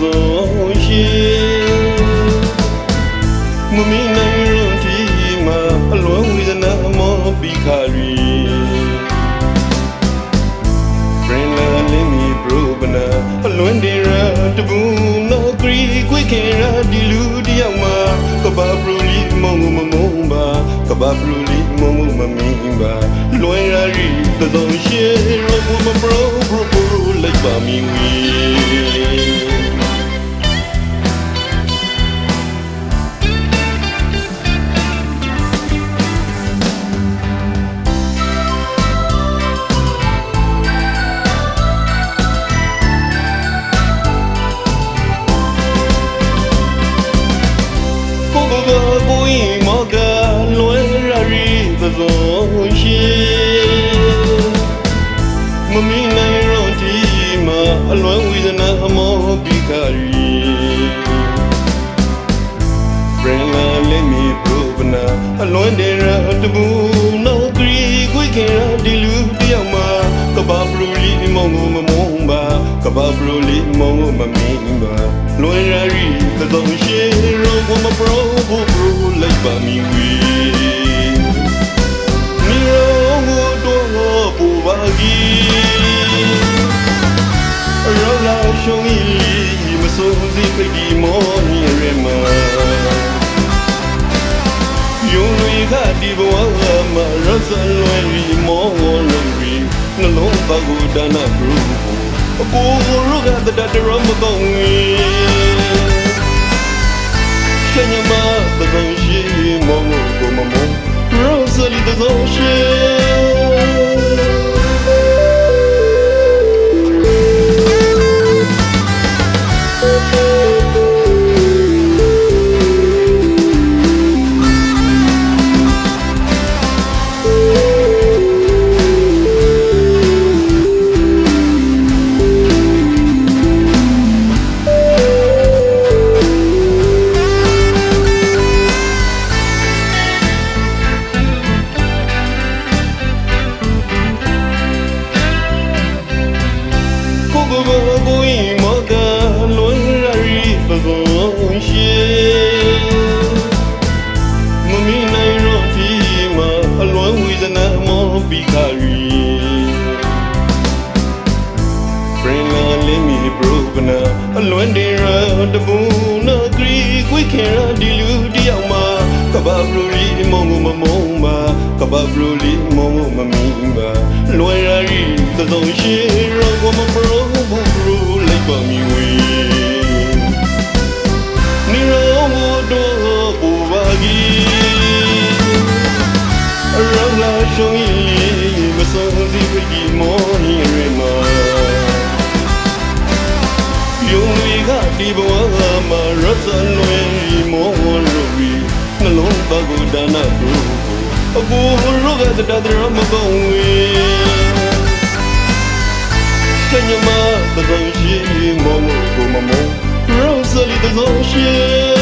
လို့ရှိမမီနိုင်ရုံဒီမှာအလွန်ဝေဒနာမောပီခါရီဘရင်လာလင်းမီဘရူပနာအလွန်ဒီရာတဘူးနောဂရီခွေခင်ရာဒီလူတယောက်မှာကဘာဘရူလီမုံမမုံပါကဘာဘရူလီမုံမမင်းပါလွယ်ရာရီသုံးရှေရုံမဘရူဘရူလိုက်ပါမီဝီ ကိုဘဘကိုရင်မောကလွယ်ရရီသဇုံရှိမမီနိုင်ရောဒီမှာအလွန်ဝေဒနာအမောပြီးခါရီ Bring a let me probna အလွန်တရာတပူနောဂရီခွေခင်ရာဒီလူတယောက်မှာကဘာဘရူလီမုံမမုံပါ ကဘာဘရူလီမုံမမင်းပါလွယ်ရရီသဇုံရှိရောဘမပရောဘဘရူလိုက်ပါမီဝီမီရောငိုတော့ပူပါကြီးရောလာရှုံးဤမစိုးစီပကီမောနီရမယုံတွေကဒီဘဝမှာရစလွယ်ရီမောလုံးရီနှလုံးသားကိုဒါနာဘရူအကို ရောကတတရမကောင်းဝင်ရှင် လွန်ဒီရာတပူနာဂရီခွေခင်ရာဒီလူတယောက်မှာကဘာဘရူလီမုံမမုံပါကဘာဘရူလီမုံမမင်းပါလွယ်ရာရီသစုံရှိရောဘမဘရောဘဘရူလိုက်ပါမီဝေနီရောမတော့ဘူပါကြီးရောလာရှုံးရီမဆုံးစီဝီမောနီ ဒီဘဝမှာရသလွယ်မောလို့ပြီးနှလုံးသားကိုဒါနာတို့အဘူရောကတတရမကောင်းဝေစညမသဇုံရှိမောကိုမမောရောစလီသဇုံရှိ